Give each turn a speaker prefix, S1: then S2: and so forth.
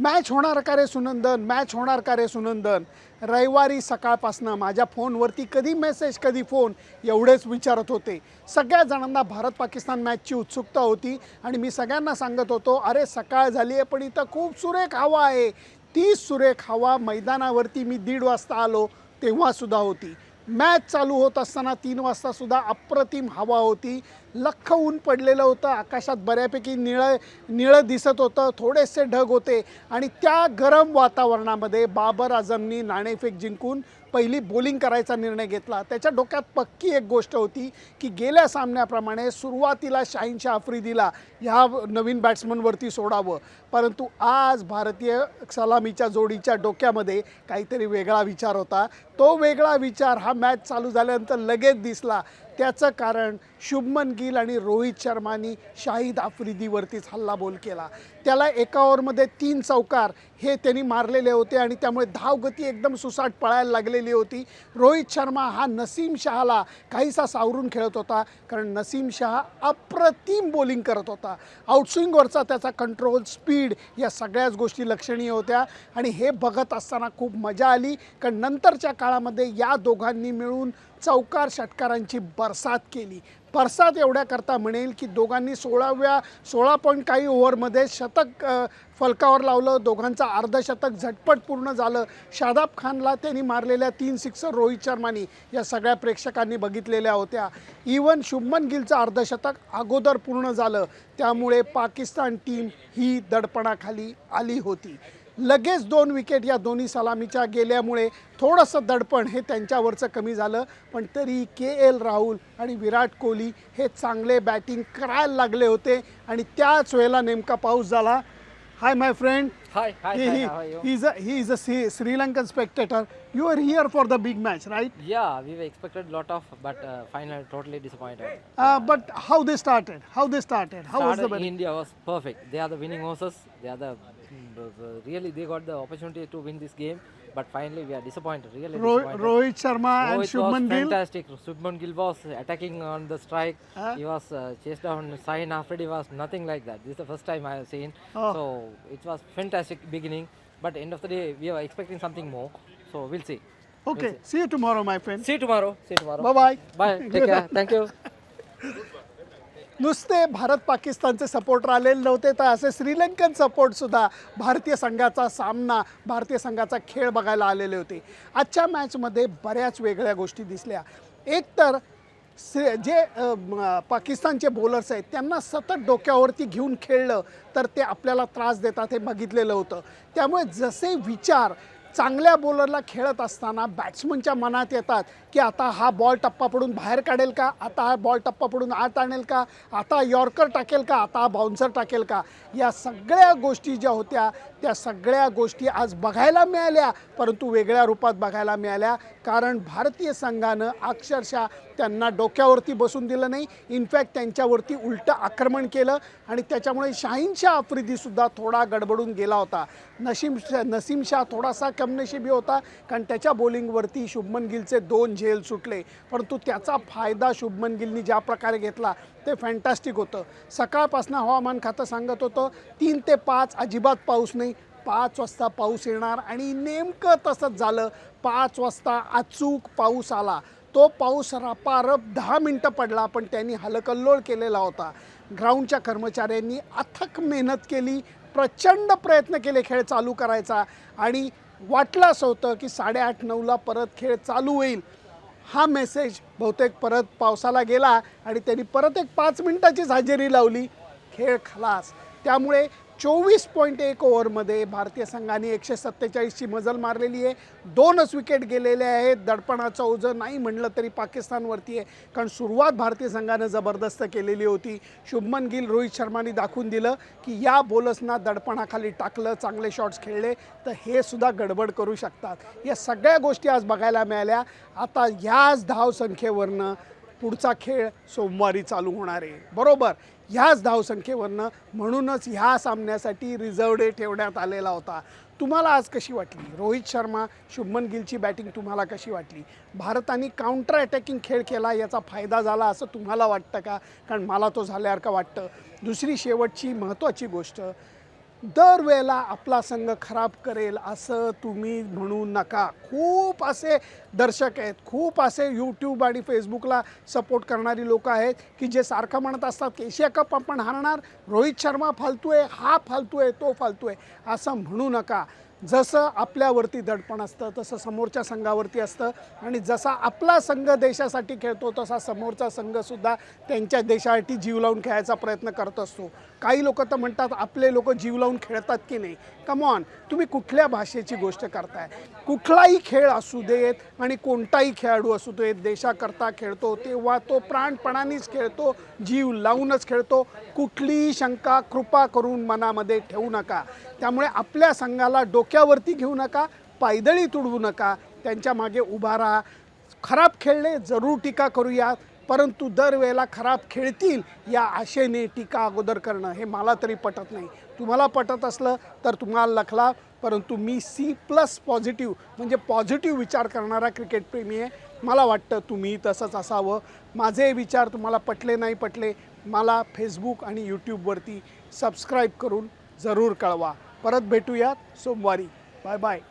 S1: Match होणार का रे Sunandan? Match होणार का रे सुनंदन? रविवारी सकाळपासनं माझ्या फोनवरती कधी मेसेज कधी फोन एवढेच विचारत होते. सगळ्या जणांना भारत पाकिस्तान मॅचची उत्सुकता होती आणि मी सगळ्यांना सांगत होतो अरे सकाळ झाली आहे पण इथं खूप सुरेख हवा आहे. ती सुरेख हवा मैदानावरती मी दीड वाजता आलो तेव्हासुद्धा होती. मॅच चालू होत असताना तीन वाजता सुद्धा अप्रतिम हवा होती. लख ऊन पडलेलं होतं. आकाशात बऱ्यापैकी निळं निळं दिसत होतं. थोडेसे ढग होते. आणि त्या गरम वातावरणामध्ये बाबर आझमनी नाणेफेक जिंकून पहिली बॉलिंग करायचा निर्णय घेतला. त्याच्या डोक्यात पक्की एक गोष्ट होती की गेल्या सामन्याप्रमाणे सुरुवातीला शाहीनशा आफ्रिदीला ह्या नवीन बॅट्समनवरती सोडावं. परंतु आज भारतीय सलामीच्या जोडीच्या डोक्यामध्ये काहीतरी वेगळा विचार होता. तो वेगळा विचार हा मॅच चालू झाल्यानंतर लगेच दिसला. त्याचं कारण शुभमन गिल आणि रोहित शर्मानी शाहिद आफ्रिदीवरतीच हल्ला बोल केला. त्याला एका ओव्हरमध्ये तीन चौकार हे त्यांनी मारलेले होते आणि त्यामुळे धावगती एकदम सुसाट पळायला लागलेली होती. रोहित शर्मा हा नसीम शहाला काहीसा सावरून खेळत होता कारण नसीम शहा अप्रतिम बॉलिंग करत होता. आउटस्विंगवरचा त्याचा कंट्रोल स्पीड या सगळ्याच गोष्टी लक्षणीय होत्या आणि हे बघत असताना खूप मजा आली कारण नंतरच्या काळामध्ये या दोघांनी मिळून चौकार षटकारांची बरसात केली. बरसात एवढ्याकरता म्हणेल की दोघांनी सोळाव्या सोळा पॉईंट काही ओव्हरमध्ये शतक फलकावर लावलं. दोघांचं अर्धशतक झटपट पूर्ण झालं. शादाब खानला त्यांनी मारलेल्या तीन सिक्सर रोहित शर्मानी या सगळ्या प्रेक्षकांनी बघितलेल्या होत्या. इवन शुभमन गिलचं अर्धशतक अगोदर पूर्ण झालं. त्यामुळे पाकिस्तान टीम ही दडपणाखाली आली होती. लगेच दोन विकेट या दोन्ही सलामीच्या गेल्यामुळे थोडंसं दडपण हे त्यांच्यावरचं कमी झालं. पण तरी के एल राहुल आणि विराट कोहली हे चांगले बॅटिंग करायला लागले होते आणि त्याच वेळेला नेमका पाऊस झाला. Hi my friend
S2: hi he
S1: is
S2: a
S1: he
S2: is a Sri Lankan
S1: spectator you are here for the big match right yeah we were expected lot of but final
S2: totally disappointed but how they started how they started how was the
S1: India was perfect they are the winning horses they are the was the
S2: Started
S1: batting?
S2: India was perfect. They are the winning horses. They are the the- the- really they got the opportunity to win this game, but finally we are disappointed. Really
S1: Ro-
S2: disappointed.
S1: Rohit Sharma and
S2: Rohit was
S1: Shubman Gill.
S2: fantastic. Shubman Gill was attacking on the strike.
S1: Huh?
S2: He was uh, chased down. Sain Afridi was nothing like that. This is the first time I have seen.
S1: Oh.
S2: So it was fantastic beginning, but end of the day we were expecting something more. So we'll see.
S1: Okay, see you tomorrow, my friend.
S2: See you tomorrow. See you tomorrow.
S1: Bye bye.
S2: Bye. Take care. Thank you.
S1: नुसते भारत पाकिस्तानचे supporter आलेले नव्हते तर असे श्रीलंकन सपोर्टसुद्धा भारतीय संघाचा सामना भारतीय संघाचा खेळ बघायला आलेले होते. आजच्या मॅचमध्ये बऱ्याच वेगळ्या गोष्टी दिसल्या. एक तर से जे पाकिस्तानचे बॉलर्स आहेत त्यांना सतत डोक्यावरती घेऊन खेळलं तर ते आपल्याला त्रास देतात हे बघितलेलं होतं. त्यामुळे जसे विचार चांगल्या बॉलरला खेळत असताना बॅट्समनच्या मनात येतात की आता हा बॉल टप्पा पडून बाहेर काढेल का? आता हा बॉल टप्पा पडून आत आणेल का? आता यॉर्कर टाकेल का? आता हा बाउन्सर टाकेल का? या सगळ्या गोष्टी ज्या होत्या त्या सगळ्या गोष्टी आज बघायला मिळाल्या परंतु वेगळ्या रूपात बघायला मिळाल्या. कारण भारतीय संघानं अक्षरशः त्यांना डोक्यावरती बसून दिलं नाही. इनफॅक्ट त्यांच्यावरती उलटं आक्रमण केलं आणि त्याच्यामुळे शाहीनशा आफ्रिदीसुद्धा थोडा गडबडून गेला होता. नशीम नसीम शाह थोडासा कमनशिबी होता कारण त्याच्या बॉलिंगवरती शुभमन गिलचे दोन झेल सुटले परंतु त्याचा फायदा शुभमन गिलनी ज्या प्रकारे घेतला ते फॅन्टॅस्टिक होतं. सकाळपासून हवामान खातं सांगत होतं तीन ते पाच अजिबात पाऊस नाही. पाच वाजता पाऊस येणार आणि नेमकं तसंच झालं. पाच वाजता अचूक पाऊस आला. तो पाऊस रपारप दहा मिनटं पडला पण त्यांनी हलकल्लोळ केलेला होता. ग्राउंडच्या कर्मचाऱ्यांनी अथक मेहनत केली प्रचंड प्रयत्न केले खेळ चालू करायचा आणि वाटलं असं होतं की साडेआठ नऊला परत खेळ चालू होईल. हा मेसेज बहुतेक परत पावसाला गेला आणि त्यांनी परत एक पाच मिनिटाचीच हजेरी लावली. खेळ खलास. त्यामुळे चोवीस पॉईंट एक ओव्हरमध्ये भारतीय संघाने एकशे सत्तेचाळीसची मजल मारलेली आहे. दोनच विकेट गेलेले आहेत. दडपणाचं ओझं नाही म्हणलं तरी पाकिस्तानवरती आहे. कारण सुरुवात भारतीय संघानं जबरदस्त केलेली होती. शुभमन गिल रोहित शर्माने दाखवून दिलं की या बॉलर्सना दडपणाखाली टाकलं चांगले शॉट्स खेळले. तर हे सुद्धा गडबड करू शकतात. या सगळ्या गोष्टी आज बघायला मिळाल्या. आता याच धावसंख्येवरनं पुढचा खेळ सोमवारी चालू होणार आहे. बरोबर? ह्याच धावसंख्येवरनं म्हणूनच ह्या सामन्यासाठी रिझर्व डे ठेवण्यात आलेला होता. तुम्हाला आज कशी वाटली? रोहित शर्मा शुभमन गिलची बॅटिंग तुम्हाला कशी वाटली? भारताने काउंटर अटॅकिंग खेळ केला याचा फायदा झाला असं तुम्हाला वाटतं का? कारण मला तो झाल्यासारखं वाटतं. दुसरी शेवटची महत्त्वाची गोष्ट दरवेळेला आपला संघ खराब करेल असं तुम्ही म्हणू नका. खूप असे दर्शक आहेत खूप असे यूट्यूब आणि फेसबुकला सपोर्ट करणारी लोक आहेत की जे सारखं म्हणत असतात की एशिया कप आपण हारणार रोहित शर्मा फालतू आहे हा फालतू आहे तो फालतू आहे. असं म्हणू नका. जसं आपल्यावरती दडपण असतं तसं समोरच्या संघावरती असतं. आणि जसा आपला संघ देशासाठी खेळतो तसा समोरचा संघसुद्धा त्यांच्या देशासाठी जीव लावून खेळायचा प्रयत्न करत असतो. काही लोक तर म्हणतात आपले लोक जीव लावून खेळतात की नाही? कमॉन तुम्ही कुठल्या भाषेची गोष्ट करताय? कुठलाही खेळ असू देत आणि कोणताही खेळाडू असू देत देशाकरता खेळतो तेव्हा तो प्राणपणानेच खेळतो जीव लावूनच खेळतो. कुठलीही शंका कृपा करून मनामध्ये ठेवू नका. त्यामुळे आपल्या संघाला डोक्यावरती घेऊ नका पायदळी तुडवू नका त्यांच्या मागे उभा राहा. खराब खेळले जरूर टीका करूया परंतु दरवेळेला खराब खेळतील या आशेने टीका अगोदर करणं हे मला तरी पटत नाही. तुम्हाला पटत असलं तर तुम्हाला लखला परंतु मी सी प्लस पॉझिटिव्ह म्हणजे पॉझिटिव्ह विचार करणारा क्रिकेटप्रेमी आहे. मला वाटतं तुम्ही तसंच असावं. माझे विचार तुम्हाला पटले नाही पटले मला फेसबुक आणि यूट्यूबवरती सबस्क्राईब करून जरूर कळवा. परत भेटूयात सोमवारी. Bye bye.